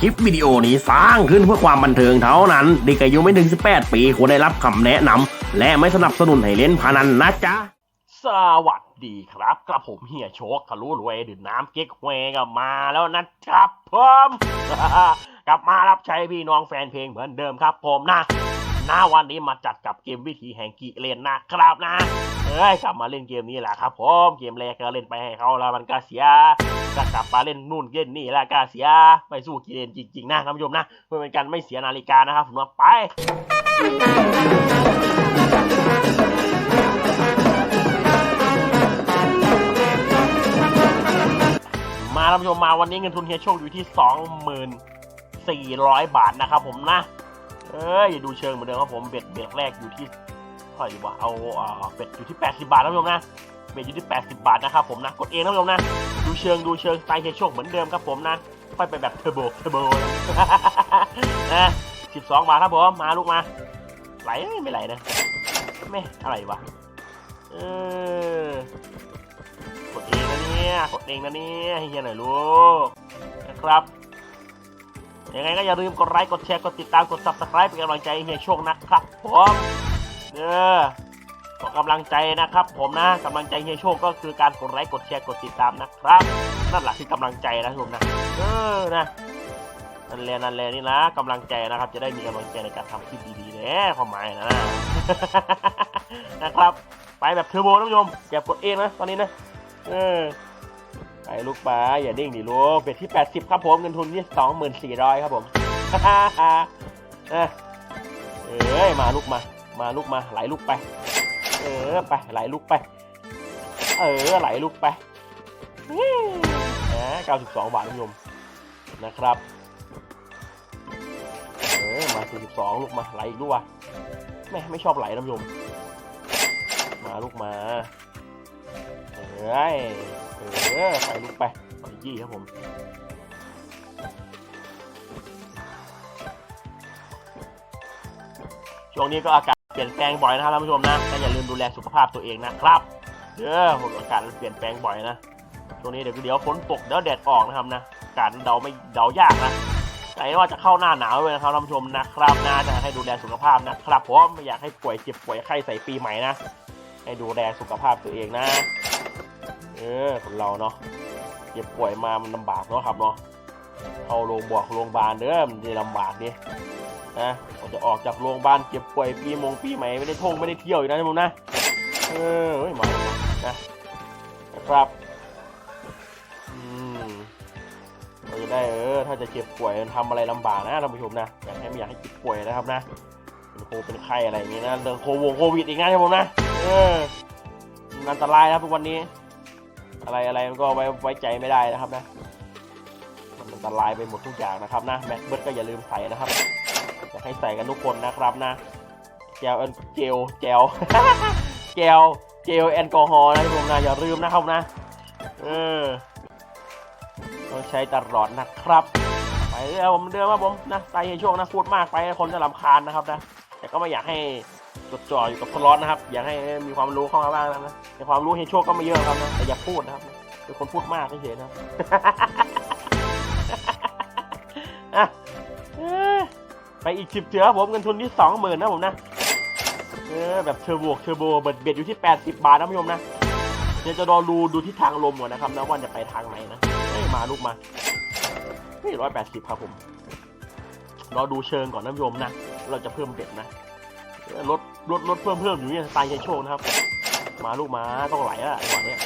คลิปวิดีโอนี้สร้างขึ้นเพื่อความบันเทิงเท่านั้น เด็กอายุไม่ถึง 18 ปีควรได้รับคำแนะนำและไม่สนับสนุนให้เล่นพนันนะจ๊ะ สวัสดีครับกระผมเฮียโชคทะลุรวยดื่มน้ำเก๊กฮวกับมาแล้วนะครับผมกลับมารับใช้พี่น้องแฟนเพลงเหมือนเดิมครับผมนะ หน้าวันนี้มาจัดกับเกมวิธีแห่งกิเลนนะครับนะเอ้ยกลับมาเล่นเกมนี้แหละครับผมเกมแรกก็เล่นไปให้เขาแล้วมันก็เสียก็กลับมาเล่นนู่นเล่นนี่แล้วก็เสียไปสู้กิเลนจริงๆนะท่านผู้ชมนะเพื่อเป็นการไม่เสียนาฬิกานะครับผมว่าไปมาท่านผู้ชมมาวันนี้เงินทุนเฮียโชคอยู่ที่สองหมื่นสี่ร้อยบาทนะครับผมนะ เอ้ยอย่าดูเชิงเหมือนเดิมครับผมเบ็ดเบ็ดแรกอยู่ที่เท่าไหร่ดีวะเอาเบ็ดอยู่ที่ 80 บาทท่านผู้ชมนะเบ็ดอยู่ที่ 80 บาทนะครับผมนะกดเองท่านผู้ชมนะดูเชิงดูเชิงสไตล์เฮียโชคเหมือนเดิมครับผมนะค่อยไปแบบเทอร์โบเทอร์โบนะ12 บาทครับผมมาลูกมาไหลไม่ไหลนะไม่อะไรวะเออกดเองนะเนี่ยกดเองนะเนี่ยเฮียหน่อยลูกนะครับ ยังไงก็อย่าลืมกดไลค์กดแชร์กดติดตามกด subscribe เป็นกำลังใจให้เฮียโชคนะครับผมเออขอกำลังใจนะครับ ผมนะกำลังใจเฮียโชคก็คือการกดไลค์กดแชร์กดติดตามนะครับนั่นแหละคือกำลังใจนะทุกคนนะเออนะนั่นแหละนั่นแหละนี่นะกำลังใจนะครับ จะได้มีกำลังใจในการทำคลิปดีๆแน่ความหมายนะนะครับ ไปแบบเทอร์โบนะท่านผู้ชมอย่ากดเองนะตอนนี้นะเออ ไปลูกปลาอย่าดิ้งดิลูกเบ็ดที่ 80 ครับผมเงินทุนที่24,000 ครับผมเอ้ยเอ้ยมาลูกมา มาลูกมาไหลลูกไป เออไปไหลลูกไป เออไหลลูกไปนะ92 บาทท่านผู้ชมนะครับเออมา 42 ลูกมาไหลอีกลูกวะไม่ไม่ชอบไหลนผู้ชมมาลูกมาเอ้ย เออไปลุกไปไปยี่ครับผมช่วงนี้ก็อากาศเปลี่ยนแปลงบ่อยนะครับท่านผู้ชมนะก็อย่าลืมดูแลสุขภาพตัวเองนะครับเด้อผมอากาศมันเปลี่ยนแปลงบ่อยนะช่วงนี้เดี๋ยวเดี๋ยวฝนตกเดี๋ยวแดดออกนะครับนะอากาศเดาไม่เดายากนะใจว่าจะเข้าหน้าหนาวเลยนะครับท่านผู้ชมนะครับน่าจะให้ดูแลสุขภาพนะครับผมไม่อยากให้ป่วยเจ็บป่วยไข้ใส่ปีใหม่นะให้ดูแลสุขภาพตัวเองนะ เออคนเราเนาะเจ็บป่วยมามันลำบากเนาะครับเนาะเข้าโรงพยาบาลโรงพยาบาลเด้อมันจะลำบากดินะผมจะออกจากโรงพยาบาลเจ็บป่วยปีมงปีใหม่ไม่ได้ท่องไม่ได้เที่ยวอยู่นะท่านผู้ชมนะเออเฮ้ยมานะนะครับอืมเราจะได้เออถ้าจะเจ็บป่วยมันทำอะไรลำบากนะท่านผู้ชมนะอยากให้ไม่อยากให้เจ็บป่วยนะครับนะเป็นโคเป็นไข้อะไรอย่างงี้นะเรื่องโควงโควิดอีกนะท่านผู้ชมนะเอออันตรายนะครับทุกวันนี้ อะไรอะไรมันก็ไว้ไว้ใจไม่ได้นะครับนะ มันอันตรายไปหมดทุกอย่างนะครับนะแม็กเบิร์ดก็อย่าลืมใส่นะครับอยากให้ใส่กันทุกคนนะครับนะเจลเจลเจลเจลเจลแอลกอฮอล์นะทุกคนนะอย่าลืมนะครับนะเออต้องใช้ตลอดนะครับ ไปเรื่อยผมเดิมครับผมนะใจในช่วงนะพูดมากไปคนจะรำคาญนะครับนะแต่ก็ไม่อยากให้ จดจ่ออยู่กับสล็อตนะครับ อยากให้มีความรู้เข้ามาบ้างนะแต่ความรู้เฮโชคก็ไม่เยอะครับนะแต่อย่าพูดนะครับเป็นคนพูดมากเฉยๆนะอะไปอีกสิบเถือผมเงินทุนที่สองหมื่นนะผมนะเออแบบเทอร์โบเทอร์โบเบ็ดเบ็ดอยู่ที่แปดสิบบาทนะผู้ชมนะเดี๋ยวจะรอดูดูที่ทางลมก่อนนะครับนะว่าจะไปทางไหนนะเฮ้ยมาลูกมานี่ร้อยแปดสิบครับผมรอดูเชิงก่อนนะผู้ชมนะ เราจะเพิ่มเบ็ดนะลด ลดลดเพิ่มเพิ่มอยู่เนี่ยสไตล์ชัยโชคนะครับ มาลูกมาต้องไหลแล้วจังหวะเนี้ย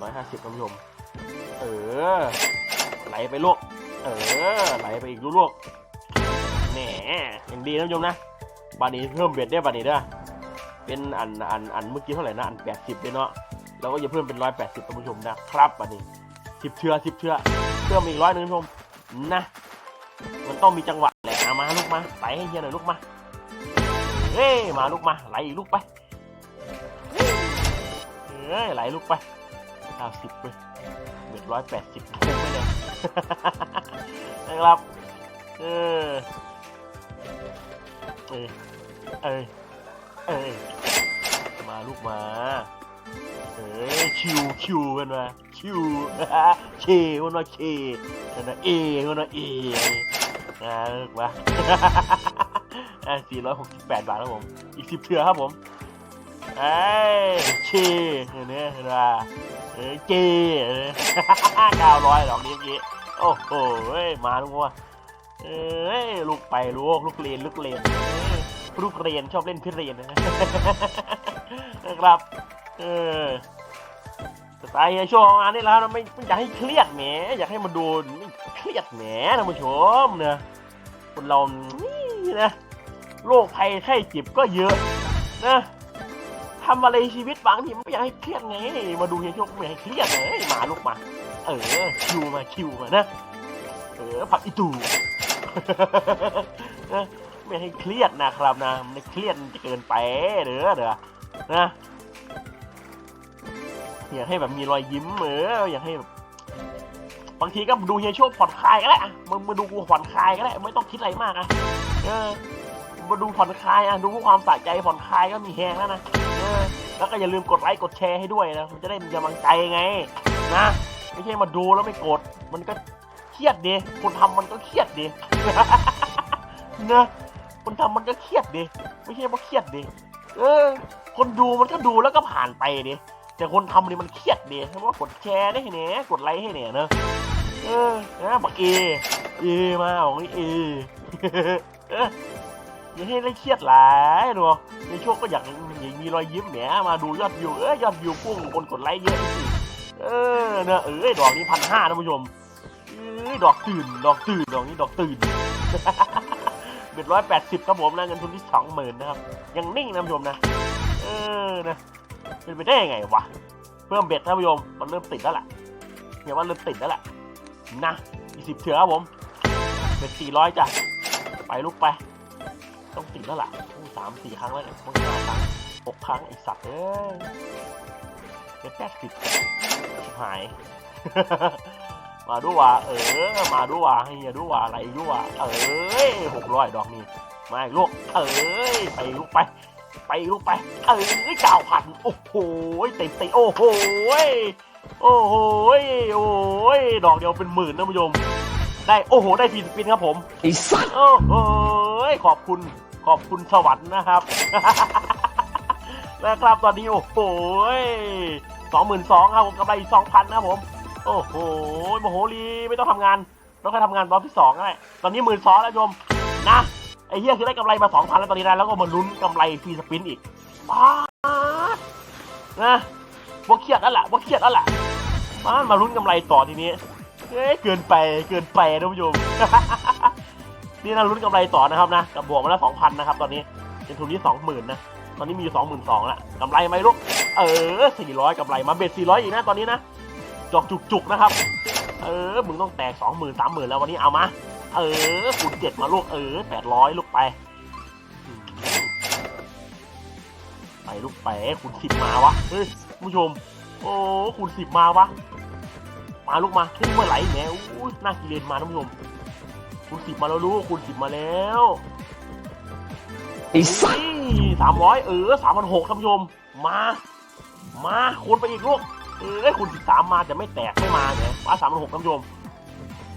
ร้อยห้าสิบท่านผู้ชม เออ ไหลไปลูกเออ ไหลไปอีกลูกแหมยังดีนะผู้ชมนะบานี้เพิ่มเบ็ดได้บานี้เด้อเป็นอันอันอันเมื่อกี้เท่าไหร่นะอันแปดสิบเลยเนาะเราก็จะเพิ่มเป็นร้อยแปดสิบท่านผู้ชมนะครับบานี้สิบเชือสิบเชือเพิ่มอีกร้อยหนึ่งท่านผู้ชมนะ มันต้องมีจังหวะ มาลูกมาไหลให้เฮียหน่อยลูกมาเอ้ยมาลูกมาไหลอีกลูกไปเอ้ยไหลลูกไปเก้าสิบเลยเบ็ดร้อยแปดสิบคุ้มไมเนี่ยนะครับเออเออเออเออมาลูกมาเออคิวคิวกันมาคิวเคคนว่าเคคนว่าเอคนว่าเอ อ่าเลิกวะอ่าสี่ร้อยหกสิบแปดบาทครับผม อีกสิบเถื่อครับผมไอ้ยเคเนไหมเห็นว่าเออเกเก้าร้อยดอกนี้เมื่อกี้โอ้โหมาลูกว่าเอ้ยลูกไปลูกลูกเรียนลูกเรียนลูกเรียนชอบเล่นพิเรียนนะครับ เออ สไตล์ช่วงงานนี่แล้วนะไม่ไม่อยากให้เครียดแหมอยากให้มันดูไม่เครียดแหมท่านผู้ชมเนะคนเรานี่นะโรคภัยไข้เจ็บก็เยอะนะทำอะไรชีวิตบางทีไม่อยากให้เครียดไงมาดูเฮียโชคไม่อยากให้เครียดเลยมาลูกมาเออคิวมาคิวมานะเออผักอีตูนะไม่ให้เครียดนะครับนะไม่เครียดจะเกินไปเด้อเด้อนะ อยากให้แบบมีรอยยิ้มเอออยากให้แบบบางทีก็ดูเฮียโชคผ่อนคลายก็ได้อะมึงมาดูกูผ่อนคลายก็ได้ไม่ต้องคิดอะไรมากอะเออมาดูผ่อนคลายอะดูเพื่อความสะใจผ่อนคลายก็มีแฮงแล้วนะเออแล้วก็อย่าลืมกดไลค์กดแชร์ให้ด้วยนะมันจะได้มีกำลังใจไง นะ ไม่ใช่มาดูแล้วไม่กด มันก็เครียดดิคนทำมันก็เครียดดินะคนทำมันก็เครียดดิไม่ใช่ว่าเครียดดิเออ คนดูมันก็ดูแล้วก็ผ่านไปดิ แต่คนทำนี่มันเครียดเดีเพราะว่ากดแชร์ได้ให้เนี่ยกดไลค์ให้เนี่ยเนอะเออนะบอกเอเอมาบอกเอเออย่าให้ได้เครียดหลายดูในช่วงก็อยากอยากมีรอยยิ้มแหมมาดูยอดวิวเอ้ยยอดวิวพุ่งคนกดไลค์เยอะสิเออเนอะเอ้ยดอกนี้พันห้าท่านผู้ชมเอ้ยดอกตื่น ดอกตื่น ดอกนี้ดอกตื่นเบ็ดร้อยแปดสิบครับผมนะเงินทุนที่สองหมื่นนะครับ ยังนิ่งนะท่านผู้ชมนะ เออนะ เป็นไปได้ยังไงวะเพิ่มเบ็ดท่านผู้ชมมันเริ่มติดแล้วล่ะเนี่ยว่าเริ่มติดแล้วล่ะนะอีสิบเถื่อครับผมเบ็ดสี่ร้อยจ้ะไปลูกไป ต้องติดแล้วล่ะสามสี่ครั้งแล้วเนี่ยต้องห้าครั้งหกครั้งไอสัตว์เอ้ยเบ็ดแปดสิบหาย มาดูว่าเออ มาดูว่าให้เฮียดูว่าอะไรดูว่าเอ้ยหกร้อยดอกนี้มาอีกลูกเอ้ยไปลูกไป ลูกไป เอ้ยเก้าพันโอ้โหเต็มเต็มโอ้โหโอ้โหโอ้ยดอกเดียวเป็นหมื่นนะผู้ชมได้โอ้โห ได้ฟรีสปินครับผมไอ้สัสโอ้โหขอบคุณขอบคุณสวรรค์นะครับนะครับตอนนี้โอ้โหสองหมื่นสองครับผมกำไรสองพันนะครับผม โอ้โหโมโหลีไม่ต้องทำงาน ต้องแค่ทำงานรอบที่สองก็ได้ตอนนี้หมื่นสองแล้วโยมนะ ไอ้เหี้ยคือได้กำไรมาสองพันแล้วตอนนี้นะแล้วก็มาลุ้นกำไรฟรีสปินอีกป้าดนะว่าเครียดแล้วล่ะว่าเครียดแล้วล่ะมามาลุ้นกำไรต่อทีนี้เอ้ยเกินไปเกินไปนะผู้ชม นี่นะลุ้นกำไรต่อนะครับนะกับบวกมาแล้วสองพันนะครับตอนนี้เป็นทุนที่สองหมื่นนะตอนนี้มีอยู่สองหมื่นสองละกำไรไหมลูกเออสี่ร้อยกำไรมาเบ็ดสี่ร้อยอีกนะตอนนี้นะจอกจุกๆนะครับ เออมึงต้องแตกสองหมื่นสามหมื่นแล้ววันนี้เอามา เออคูณเจ็ดมาลูกเออแปดร้อยลูกไปอืมไปลูกไปคูณสิบมาวะ เฮ้ยผู้ชม โอ้คูณสิบมาวะ มาลูกมาขึ้นเมื่อไหร่แหมอู้น่ากิเลนมาท่านผู้ชมคูณสิบมาแล้วลูกคูณสิบมาแล้วไอ้สัสสามร้อยเออสามพันหกท่านผู้ชม มา มาคูณไปอีกลูกเออคูณสิบสามมาแต่ไม่แตกไม่มาเนี่ยมาสามพันหกท่านผู้ชม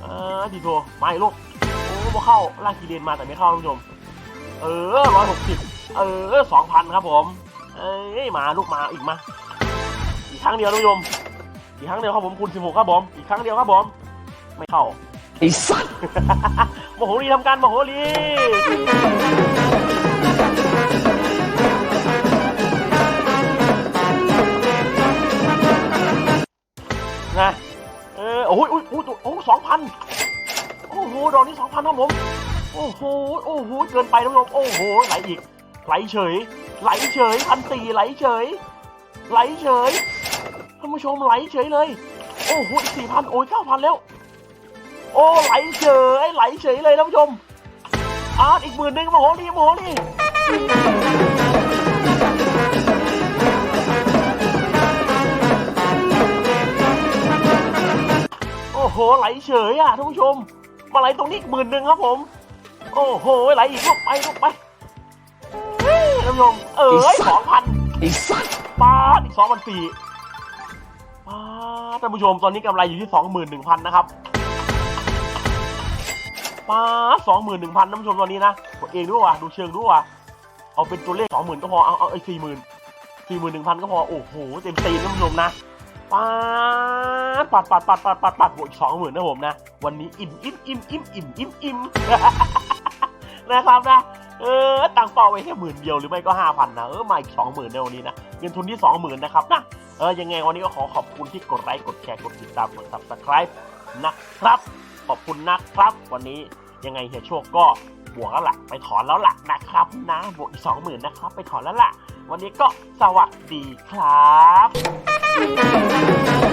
เออดีโทมาอีกลูก โอ้มาเข้าล่างกีเรนมาแต่ไม่เข้าท่านผู้ชม เออร้อยหกสิบเออสองพันครับผม เอ้ยมาลูกมาอีกมา อีกครั้งเดียวท่านผู้ชม อีกครั้งเดียวครับผมคูณสิบหกครับผม อีกครั้งเดียวครับผม ไม่เข้าไอ้สัสโมโหรีทำการโมโหรีนะเออโอ้ยโอ้ยโอ้ยโอ้สองพันโอ้โหดอกนี้สองพันครับผม โอ้โห โอ้โห เกินไปท่านผู้ชมโอ้โห ไหลอีก ไหลเฉย ไหลเฉยพันสี่ไหลเฉย ไหลเฉย ท่านผู้ชมไหลเฉยเลย โอ้โหสี่พันโอ้ยเก้าพันแล้ว โอ้ ไหลเฉย ไหลเฉยเลยท่านผู้ชม อาร์ตอีกหมื่นหนึ่งโมโหดีโมโหดีโอ้โห ไหลเฉยอะท่านผู้ชม มาไหลตรงนี้อีกหมื่นหนึ่งครับผม โอ้โหไหลอีกลูกไปลูกไปเฮ้ยท่านผู้ชมเอ้ยสองพันไอ้สัสปาดอีกสองพันสี่ปาดท่านผู้ชมตอนนี้กำไรอยู่ที่สองหมื่นหนึ่งพันนะครับป้าสองหมื่นหนึ่งพันท่านผู้ชมตอนนี้นะกดเองด้วยว่ะดูเชิงด้วยว่ะเอาเป็นตัวเลขสองหมื่นก็พอเอาเอาไอ้สี่หมื่นสี่หมื่นหนึ่งพันก็พอโอ้โหเต็มตีนท่านผู้ชมนะ ป้าดปัดปัดปัดปัดปัดปัดบวกสองหมื่นนะผมนะ วันนี้อิ่มอิ่มอิ่มอิ่มอิ่มอิ่มอิ่มนะครับนะเออตังเป้าไว้แค่หมื่นเดียวหรือไม่ก็ห้าพันนะเออมาอีกสองหมื่นในวันนี้นะเงินทุนที่สองหมื่นนะครับนะเออยังไงวันนี้ก็ขอขอบคุณที่กดไลค์กดแชร์กดติดตามกด subscribe นะครับ ขอบคุณนะครับ วันนี้ยังไงเฮียโชคก็ บวกแล้วล่ะ ไปถอนแล้วล่ะนะครับนะบวกอีกสองหมื่นนะครับ ไปถอนแล้วล่ะ วันนี้ก็สวัสดีครับ